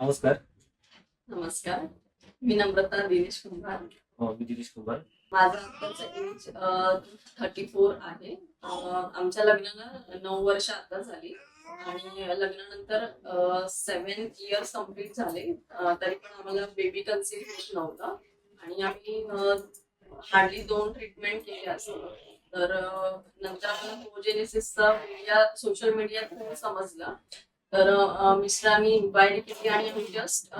नमस्कार. नमस्कार. मी नम्रता दिनेश कुंभार. अ, मी दिनेश कुमार माझं आत्ताचं एज थर्टी फोर आहे. अं, आमच्या लग्नाला नऊ वर्ष आता झाली. आणि लग्नानंतर सेवन इयर्स कंप्लीट झाले. अं, तरी पण आम्हाला बेबी कन्सीव होत नव्हतं. आणि आम्ही हार्डली दोन ट्रीटमेंट केले असतील तर अं, नंतर आम्हाला कोजेनेसिसचा मीडिया सोशल मीडिया समजला. तर मिस्टरांनी इन्क्वायरी केली आणि आम्ही जस्ट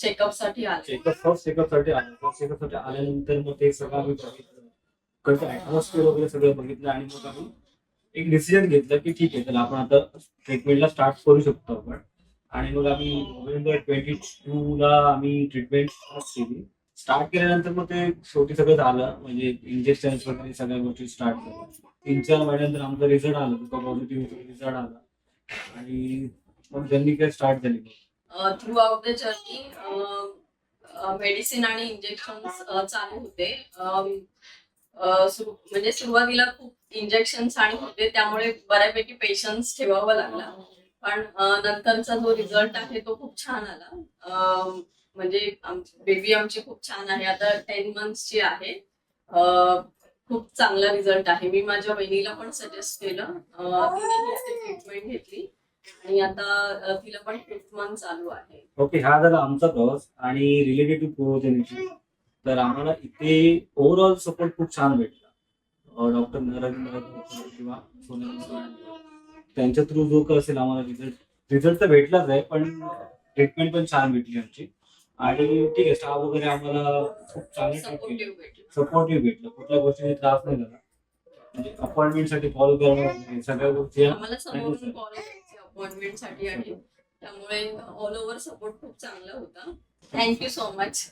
चेकअपसाठी आले. चेकअप फर्स्ट चेकअपसाठी आलो. फर्स्ट चेकअपसाठी आल्यानंतर मग ते सगळं आम्ही बघितलं. ऍटमॉस्फिअर वगैरे सगळं बघितलं आणि मग आम्ही एक डिसिजन घेतलं की ठीक आहे तर आपण आता ट्रीटमेंटला स्टार्ट करू शकतो आपण. आणि मग आम्ही नोव्हेंबर ट्वेंटी टू ला आम्ही ट्रीटमेंट केली. स्टार्ट केल्यानंतर मग ते शेवटी सगळं झालं. म्हणजे इंजेक्शन वगैरे सगळ्या गोष्टी स्टार्ट झाल्या. तीन चार महिन्यानंतर आमचा रिझल्ट आला. पॉझिटिव्ह रिझल्ट आला. आणि मग जर्नी काय स्टार्ट झाली throughout the journey medicine आणि इंजेक्शन चालू होते. म्हणजे सुरुवातीला खूप इंजेक्शन आणि होते त्यामुळे बऱ्यापैकी पेशन्स ठेवावा लागला. पण नंतरचा जो रिझल्ट आहे तो खूप छान आला. म्हणजे बेबी आमची खूप छान आहे. आता टेन मंथची आहे. खूप चांगला रिझल्ट आहे. मी माझ्या बहिणीला पण सजेस्ट केलं. ट्रीटमेंट घेतली. आणि आता तिला पण फिफ्थ मंथ चालू आहे. ओके हा झाला आमचा प्रवास आणि रिलेटेड टू प्रोजेनिटी तर आम्हाला इथे ओव्हरऑल सपोर्ट खूप छान भेटला. डॉक्टर नरेंद्र किंवा त्यांच्या थ्रू जो का असेल आम्हाला रिझल्ट रिझल्ट तर भेटलाच आहे पण ट्रीटमेंट पण छान भेटली आमची. आणि ठीक आहे स्टाफ वगैरे आम्हाला खूप चांगले सपोर्टिव्ह भेटलं. कुठल्या गोष्टीचा त्रास नाही झाला. म्हणजे अपॉइंटमेंटसाठी कॉल करणं सगळ्या गोष्टी अपॉइंटमेंटसाठी आणि त्यामुळे ऑल ओव्हर सपोर्ट खूप चांगला होता. Thank you so much